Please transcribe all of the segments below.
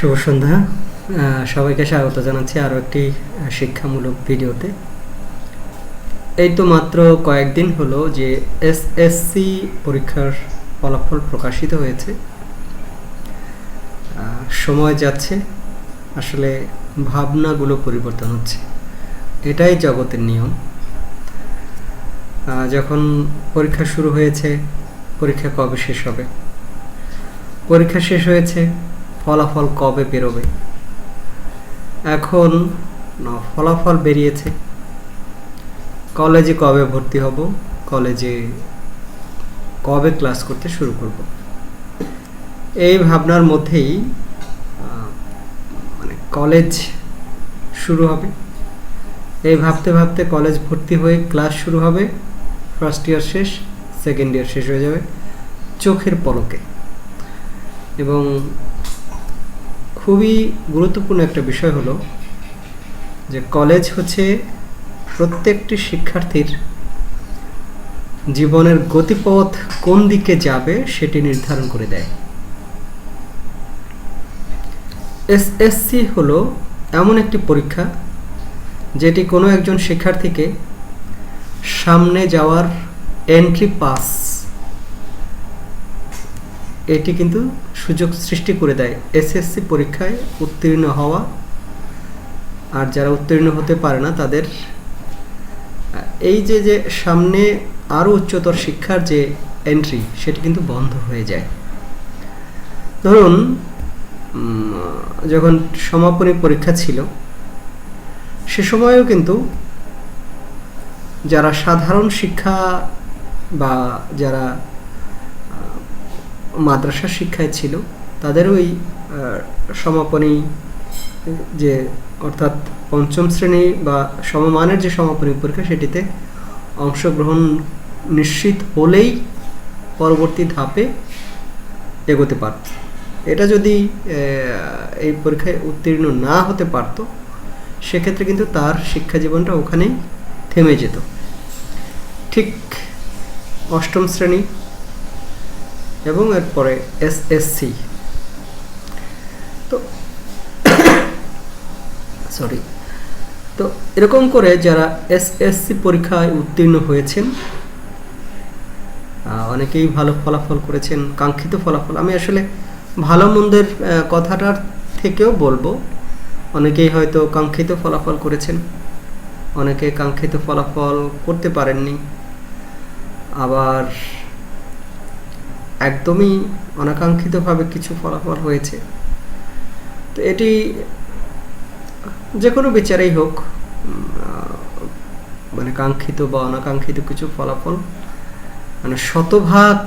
শুভ সন্ধ্যা। সবাইকে স্বাগত জানাচ্ছি আরও একটি শিক্ষামূলক ভিডিওতে। এই তো মাত্র কয়েকদিন হলো যে এসএসসি পরীক্ষার ফলাফল প্রকাশিত হয়েছে। সময় যাচ্ছে, আসলে ভাবনাগুলো পরিবর্তন হচ্ছে। এটাই জগতের নিয়ম। যখন পরীক্ষা শুরু হয়েছে, পরীক্ষা কবে শেষ হবে? পরীক্ষা শেষ হয়েছে ফলাফল কবে বেরোবে? এখন ফলাফল বেরিয়েছে। কলেজে কবে ভর্তি হব? কলেজে কবে ক্লাস করতে শুরু করব? এই ভাবনার মধ্যেই মানে কলেজ শুরু হবে। এই ভাবতে ভাবতে কলেজ ভর্তি হয়ে ক্লাস শুরু হবে। ফার্স্ট ইয়ার শেষ সেকেন্ড ইয়ার শেষ হয়ে যাবে। চোখের পলকে। এবং খুবই গুরুত্বপূর্ণ একটা বিষয় হলো যে কলেজ হচ্ছে প্রত্যেকটি শিক্ষার্থীর জীবনের গতিপথ কোন দিকে যাবে সেটি নির্ধারণ করে দেয়। এসএসসি হলো এমন একটি পরীক্ষা যেটি কোনো একজন শিক্ষার্থীকে সামনে যাওয়ার এন্ট্রি পাস এটি কিন্তু সুযোগ সৃষ্টি করে দেয়। এসএসসি পরীক্ষায় উত্তীর্ণ হওয়া আর যারা উত্তীর্ণ হতে পারে না তাদের এই যে যে সামনে আরও উচ্চতর শিক্ষার যে এন্ট্রি সেটি কিন্তু বন্ধ হয়ে যায়। ধরুন যখন সমাপনী পরীক্ষা ছিল, সে সময়ও কিন্তু যারা সাধারণ শিক্ষা বা যারা মাদ্রাসা শিক্ষায় ছিল, তাদের ওই সমাপনী, যে অর্থাৎ পঞ্চম শ্রেণি বা সমমানের যে সমাপনী পরীক্ষা সেটিতে অংশগ্রহণ নিশ্চিত হলেই পরবর্তী ধাপে এগোতে পারত। এটা যদি এই পরীক্ষায় উত্তীর্ণ না হতে পারত, সেক্ষেত্রে কিন্তু তার শিক্ষা জীবনটা ওখানেই থেমে যেত। ঠিক অষ্টম শ্রেণি এবং এরপরে এসএসসি তো সরি তো এরকম করে যারা এসএসসি পরীক্ষায় উত্তীর্ণ হয়েছেন অনেকেই ভালো ফলাফল করেছেন, কাঙ্ক্ষিত ফলাফল। আমি আসলে ভালো মন্দের কথাটার থেকেও বলব, অনেকেই হয়তো কাঙ্ক্ষিত ফলাফল করেছেন, অনেকে কাঙ্ক্ষিত ফলাফল করতে পারেননি, আবার একদমই অনাকাঙ্ক্ষিতভাবে কিছু ফলাফল হয়েছে। তো এটি যে কোনো বিচারেই হোক মানে কাঙ্ক্ষিত বা অনাকাঙ্ক্ষিত কিছু ফলাফল মানে শতভাগ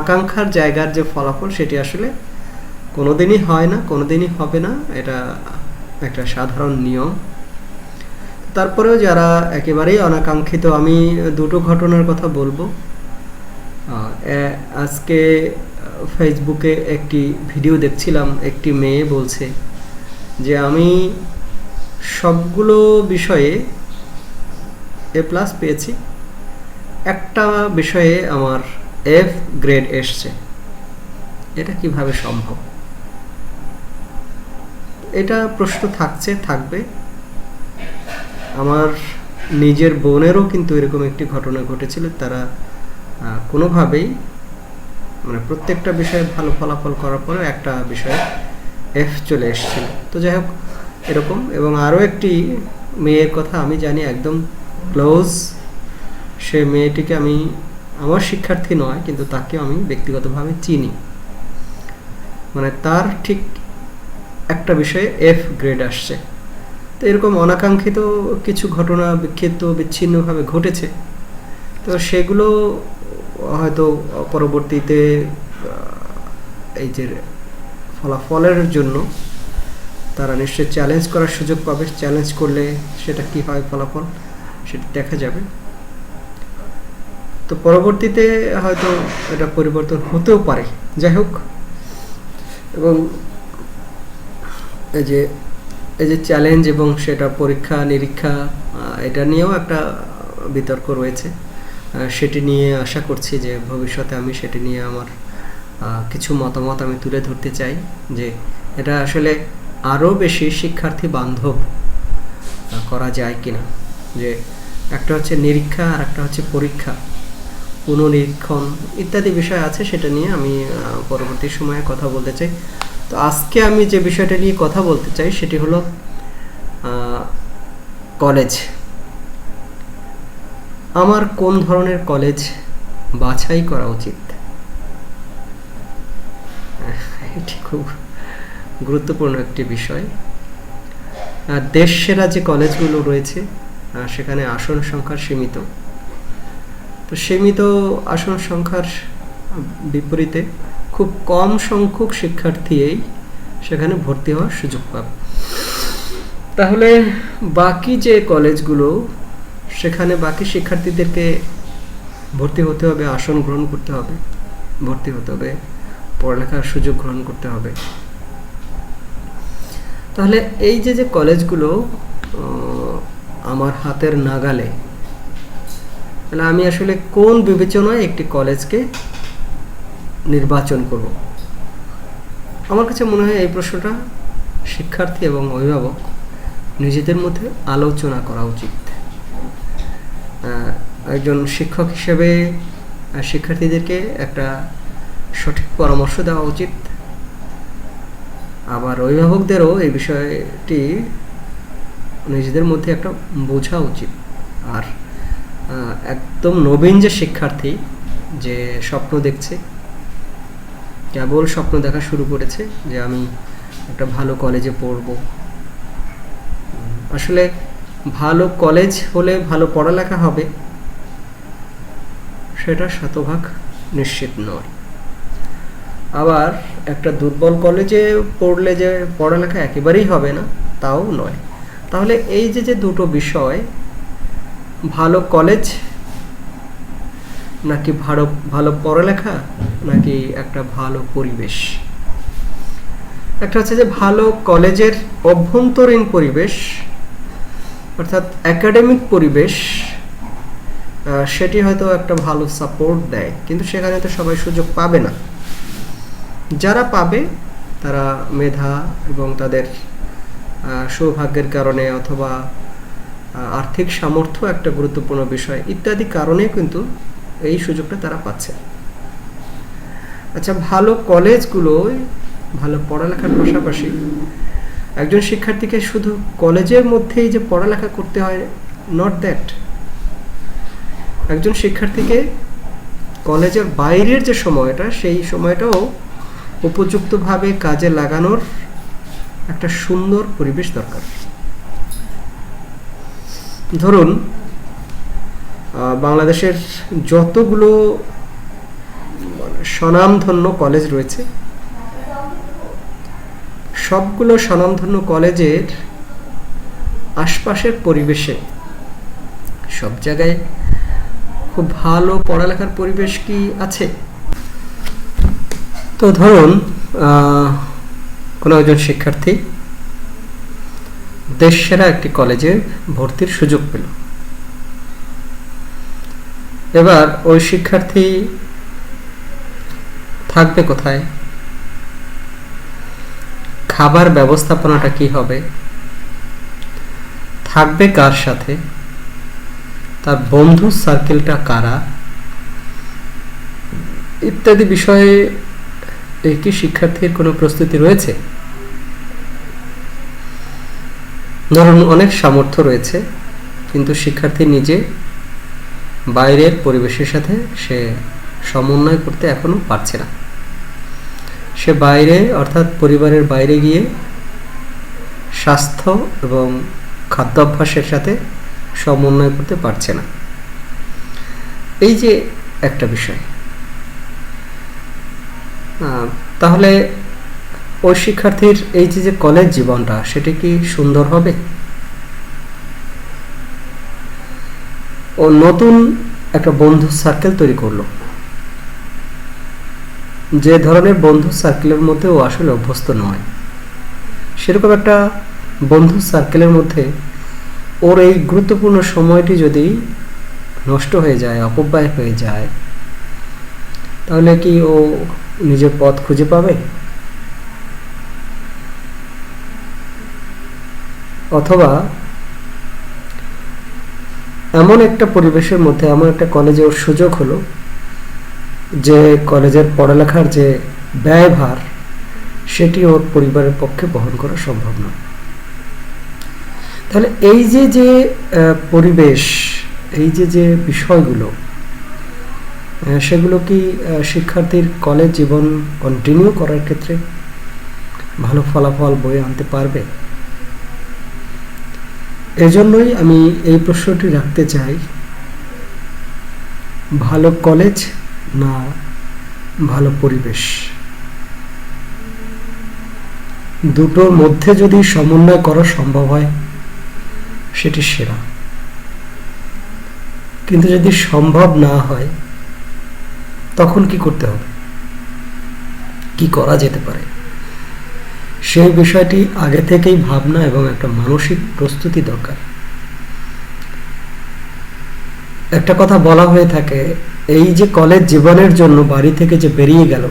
আকাঙ্ক্ষার জায়গার যে ফলাফল সেটি আসলে কোনোদিনই হয় না, কোনোদিনই হবে না, এটা একটা সাধারণ নিয়ম। তারপরেও যারা একেবারেই অনাকাঙ্ক্ষিত, আমি দুটো ঘটনার কথা বলব। আজকে ফেসবুকে একটি ভিডিও দেখছিলাম, একটি মেয়ে বলছে যে, আমি সবগুলো বিষয়ে এ প্লাস পেয়েছি। একটা বিষয়ে আমার এফ গ্রেড এসছে। এটা কীভাবে সম্ভব? এটা প্রশ্ন থাকছে, থাকবে। আমার নিজের বোনেরও কিন্তু এরকম একটি ঘটনা ঘটেছিল। তারা কোনোভাবেই মানে প্রত্যেকটা বিষয়ে ভালো ফলাফল করার পরেও একটা বিষয়ে এফ চলে এসেছিল। তো যাই হোক, এরকম। এবং আরও একটি মেয়ের কথা আমি জানি একদম ক্লোজ সে মেয়েটিকে আমি, আমার শিক্ষার্থী নয়, কিন্তু তাকে আমি ব্যক্তিগতভাবে চিনি। মানে তার ঠিক একটা বিষয়ে এফ গ্রেড আসছে। তো এরকম অনাকাঙ্ক্ষিত কিছু ঘটনা বিক্ষিপ্ত বিচ্ছিন্নভাবে ঘটেছে। তো সেগুলো হয়তো পরবর্তীতে এই যে ফলাফলের জন্য তারা নিশ্চয়ই চ্যালেঞ্জ করার সুযোগ পাবে। চ্যালেঞ্জ করলে সেটা কি হয় ফলাফল সেটা দেখা যাবে। তো পরবর্তীতে হয়তো এটা পরিবর্তন হতেও পারে। যাই হোক। এবং এই যে এই যে চ্যালেঞ্জ এবং সেটা পরীক্ষা, নিরীক্ষা এটা নিয়েও একটা বিতর্ক রয়েছে। সেটি নিয়ে আশা করছি যে ভবিষ্যতে আমি সেটি নিয়ে আমার কিছু মতামত আমি তুলে ধরতে চাই যে এটা আসলে আরও বেশি শিক্ষার্থী বান্ধব করা যায় কিনা। যে একটা হচ্ছে নিরীক্ষা আর একটা হচ্ছে পরীক্ষা। পুনঃনিরীক্ষণ ইত্যাদি বিষয় আছে সেটা নিয়ে আমি পরবর্তী সময়ে কথা বলতে চাই। তো আজকে আমি যে বিষয়টা নিয়ে কথা বলতে চাই সেটি হলো কলেজ। আমার কোন ধরনের কলেজ বাছাই করা উচিত? এটি খুব গুরুত্বপূর্ণ একটি বিষয়। দেশ সেরা যে কলেজগুলো রয়েছে সেখানে আসন সংখ্যা সীমিত। তো সীমিত আসন সংখ্যার বিপরীতে খুব কম সংখ্যক শিক্ষার্থীই সেখানে ভর্তি হওয়ার সুযোগ পাবে। তাহলে বাকি যে কলেজগুলো সেখানে বাকি শিক্ষার্থীদেরকে ভর্তি হতে হবে, আসন গ্রহণ করতে হবে, ভর্তি হতে হবে, পড়ালেখার সুযোগ গ্রহণ করতে হবে। তাহলে এই যে যে কলেজগুলো আমার হাতের নাগালে, তাহলে আমি আসলে কোন বিবেচনায় একটি কলেজকে নির্বাচন করব? আমার কাছে মনে হয় এই প্রশ্নটা শিক্ষার্থী এবং অভিভাবক নিজেদের মধ্যে আলোচনা করা উচিত। একজন শিক্ষক হিসেবে শিক্ষার্থীদেরকে একটা সঠিক পরামর্শ দেওয়া উচিত। আবার অভিভাবকদেরও এই বিষয়টি নিজেদের মধ্যে একটা বোঝা উচিত। আর একদম নবীন যে শিক্ষার্থী, যে স্বপ্ন দেখছে, কেবল স্বপ্ন দেখা শুরু করেছে যে আমি একটা ভালো কলেজে পড়ব। আসলে ভালো কলেজ হলে ভালো পড়ালেখা হবে সেটা শতভাগ নিশ্চিত নয়। আবার একটা দুর্বল কলেজে পড়লে যে পড়ালেখা একেবারেই হবে না, তাও নয়। তাহলে এই যে যে দুটো বিষয়, ভালো কলেজ নাকি ভালো ভালো পড়ালেখা নাকি একটা ভালো পরিবেশ? একটা হচ্ছে যে, ভালো কলেজের অভ্যন্তরীণ পরিবেশ, অর্থাৎ একাডেমিক পরিবেশ সেটি হয়তো একটা ভালো সাপোর্ট দেয়, কিন্তু সেখানে তো সবাই সুযোগ পাবে না। যারা পাবে, তারা মেধা এবং তাদের সৌভাগ্যের কারণে অথবা আর্থিক সামর্থ্য একটা গুরুত্বপূর্ণ বিষয়, ইত্যাদি কারণে কিন্তু এই সুযোগটা তারা পাচ্ছে। আচ্ছা ভালো কলেজগুলোয়, ভালো পড়ালেখার পাশাপাশি একজন শিক্ষার্থীকে শুধু কলেজের মধ্যেই যে পড়ালেখা করতে হয় নট দ্যাট একজন শিক্ষার্থীকে কলেজের বাইরের যে সময়টা, সেই সময়টাও উপযুক্তভাবে কাজে লাগানোর একটা সুন্দর পরিবেশ দরকার। ধরুন বাংলাদেশের যতগুলো স্বনামধন্য কলেজ রয়েছে, সবগুলো স্বনামধন্য কলেজের আশপাশের পরিবেশে সব জায়গায় খুব ভালো পড়ালেখার পরিবেশ কি আছে? তো ধরুন কোনো একজন শিক্ষার্থী দেশসেরা একটি কলেজে ভর্তির সুযোগ পেল। এবার ওই শিক্ষার্থী থাকবে কোথায়? খাবার ব্যবস্থাপনাটা কি হবে? থাকবে কার সাথে? তার বন্ধু সার্কেলটা কারা? ইত্যাদি বিষয়ে কি শিক্ষার্থীর কোনো প্রস্তুতি রয়েছে? ধরুন, অনেক সামর্থ্য রয়েছে, কিন্তু শিক্ষার্থী নিজে বাইরের পরিবেশের সাথে সে সমন্বয় করতে এখনও পারছে না। সে বাইরে, অর্থাৎ পরিবারের বাইরে গিয়ে স্বাস্থ্য এবং খাদ্যাভ্যাসের সাথে সমন্বয় করতে পারছে না। এই যে একটা বিষয়। তাহলে ওই শিক্ষার্থীর এই যে যে কলেজ জীবনটা, সেটি কি সুন্দর হবে? ও নতুন একটা বন্ধু সার্কেল তৈরি করল। যে ধরনের বন্ধু সার্কেলের মধ্যে ও আসলে অভ্যস্ত নয়। সেরকম একটা বন্ধু সার্কেলের মধ্যে ওর এই গুরুত্বপূর্ণ সময়টি যদি নষ্ট হয়ে যায়, অপব্যয় হয়ে যায়, তাহলে কি ও নিজের পথ খুঁজে পাবে? অথবা এমন একটা পরিবেশের মধ্যে, এমন একটা কলেজে ওর সুযোগ হলো যে কলেজের পড়ালেখার যে ব্যয়ভার, সেটি ওর পরিবারের পক্ষে বহন করা সম্ভব নয়। তাহলে এই যে যে পরিবেশ, এই যে যে বিষয়গুলো সেগুলো কি শিক্ষার্থীর কলেজ জীবন কন্টিনিউ করার ক্ষেত্রে ভালো ফলাফল বয়ে আনতে পারবে? এজন্যই আমি এই প্রশ্নটি রাখতে চাই, ভালো কলেজ না ভালো পরিবেশ? দুটোর মধ্যে যদি সমন্বয় করা সম্ভব হয় সেটি সেরা। কিন্তু যদি সম্ভব না হয়, তখন কি করতে হবে? কি করা যেতে পারে? সেই বিষয়টি আগে থেকেই ভাবনা এবং একটা মানসিক প্রস্তুতি দরকার। একটা কথা বলা হয়ে থাকে, এই যে কলেজ জীবনের জন্য বাড়ি থেকে যে বেরিয়ে গেল,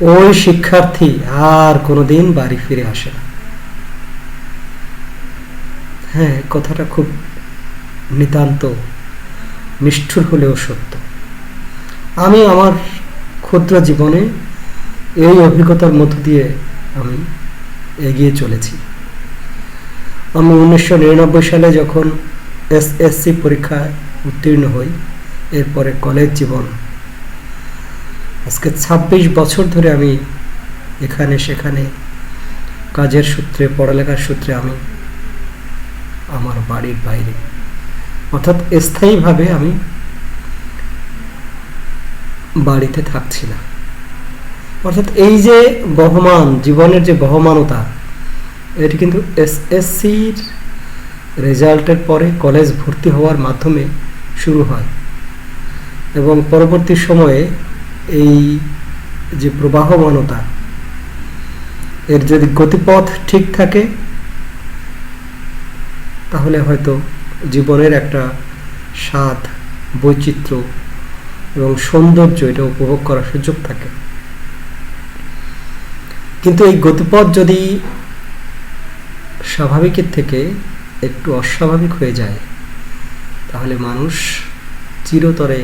ওই শিক্ষার্থী আর কোনোদিন বাড়ি ফিরে আসে না। হ্যাঁ কথাটা খুব নিতান্ত নিষ্ঠুর হলেও সত্য। আমি আমার ক্ষুদ্র জীবনে এই অভিজ্ঞতার মধ্য দিয়ে আমি এগিয়ে চলেছি। আমি উনিশশো নিরানব্বই সালে যখন এসএসসি পরীক্ষায় উত্তীর্ণ হই, এরপরে কলেজ জীবন। আজকে ২৬ বছর ধরে আমি এখানে সেখানে কাজের সূত্রে, পড়ালেখার সূত্রে আমি আমার বাড়ির বাইরে। অর্থাৎ স্থায়ীভাবে আমি বাড়িতে থাকছি না। অর্থাৎ এই যে বহমান, জীবনের যে বহমানতা, এটি কিন্তু এসএসসির রেজাল্টের পরে কলেজ ভর্তি হওয়ার মাধ্যমে শুরু হয়। এবং পরবর্তী সময়ে এই যে প্রবাহমানতা, এর যদি গতিপথ ঠিক থাকে তাহলে হয়তো জীবনের একটা স্বাদ, বৈচিত্র্য এবং সৌন্দর্য এটা উপভোগ করার সুযোগ থাকে। কিন্তু এই গতিপথ যদি স্বাভাবিকের থেকে একটু অস্বাভাবিক হয়ে যায়, তাহলে মানুষ চিরতরে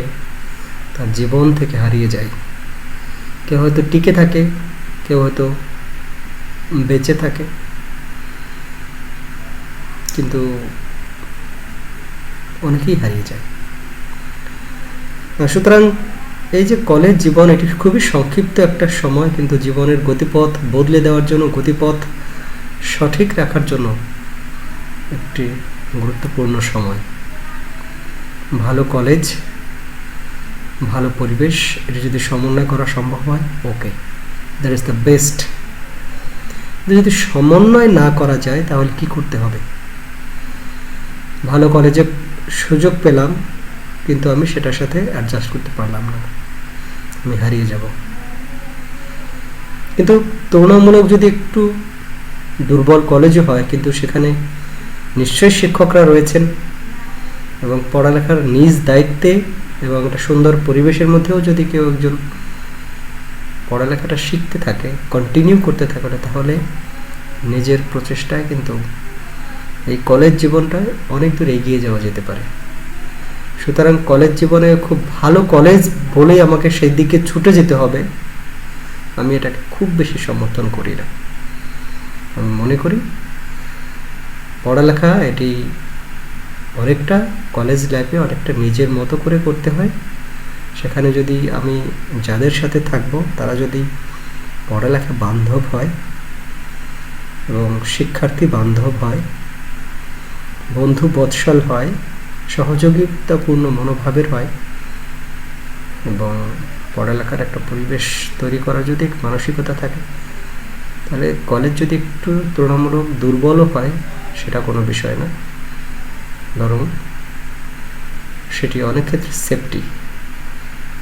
তার জীবন থেকে হারিয়ে যায়। কেউ হয়তো টিকে থাকে, কেউ হয়তো বেঁচে থাকে। কিন্তু অনেকেই হারিয়ে যায়। সুতরাং এই যে কলেজ জীবন, এটি খুবই সংক্ষিপ্ত একটা সময়, কিন্তু জীবনের গতিপথ বদলে দেওয়ার জন্য, গতিপথ সঠিক রাখার জন্য একটি গুরুত্বপূর্ণ সময়। ভালো কলেজ ভালো পরিবেশ, এটি যদি সমন্বয় করা সম্ভব হয় okay that is the best যদি সমন্বয় না করা যায়, তাহলে কি করতে হবে? ভালো কলেজে সুযোগ পেলাম, কিন্তু আমি সেটার সাথে অ্যাডজাস্ট করতে পারলাম না। আমি হারিয়ে যাব। কিন্তু তুলনামূলক যদি একটু দুর্বল কলেজও হয়, কিন্তু সেখানে নিশ্চয়ই শিক্ষকরা রয়েছেন এবং পড়ালেখার নিজ দায়িত্বে এবং একটা সুন্দর পরিবেশের মধ্যেও যদি কেউ একজন পড়ালেখাটা শিখতে থাকে কন্টিনিউ করতে থাকে, তাহলে নিজের প্রচেষ্টায় কিন্তু এই কলেজ জীবনটায় অনেক দূর এগিয়ে যাওয়া যেতে পারে। সুতরাং কলেজ জীবনে খুব ভালো কলেজ বলেই আমাকে সেই দিকে ছুটে যেতে হবে। আমি এটাকে খুব বেশি সমর্থন করি না। আমি মনে করি পড়ালেখা এটি অনেকটা কলেজ লাইফে অনেকটা নিজের মতো করে করতে হয়। সেখানে যদি আমি যাদের সাথে থাকব, তারা যদি পড়ালেখা বান্ধব হয় এবং শিক্ষার্থী বান্ধব হয় বন্ধু বৎসল হয়, সহযোগিতাপূর্ণ মনোভাবের হয় এবং পড়ালেখার একটা পরিবেশ তৈরি করার যদি মানসিকতা থাকে, তাহলে কলেজ যদি একটু তুলনামূলক দুর্বলও হয়, সেটা কোনো বিষয় না। বরং সেটি অনেক ক্ষেত্রে সেফটি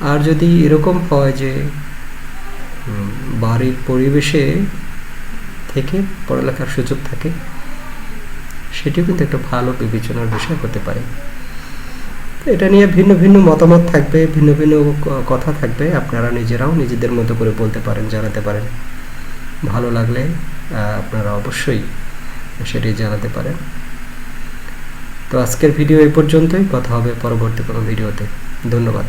আর যদি এরকম হয় যে বাড়ির পরিবেশে থেকে পড়ালেখার সুযোগ থাকে সেটিও কিন্তু একটা ভালো বিবেচনার বিষয় হতে পারে। এটা নিয়ে ভিন্ন ভিন্ন মতামত থাকবে, ভিন্ন ভিন্ন কথা থাকবে। আপনারা নিজেরাও নিজেদের মতো করে বলতে পারেন, জানাতে পারেন। ভালো লাগলে আপনারা অবশ্যই সেটি জানাতে পারেন। তো আজকের ভিডিও এই পর্যন্তই। কথা হবে পরবর্তী কোনো ভিডিওতে। ধন্যবাদ।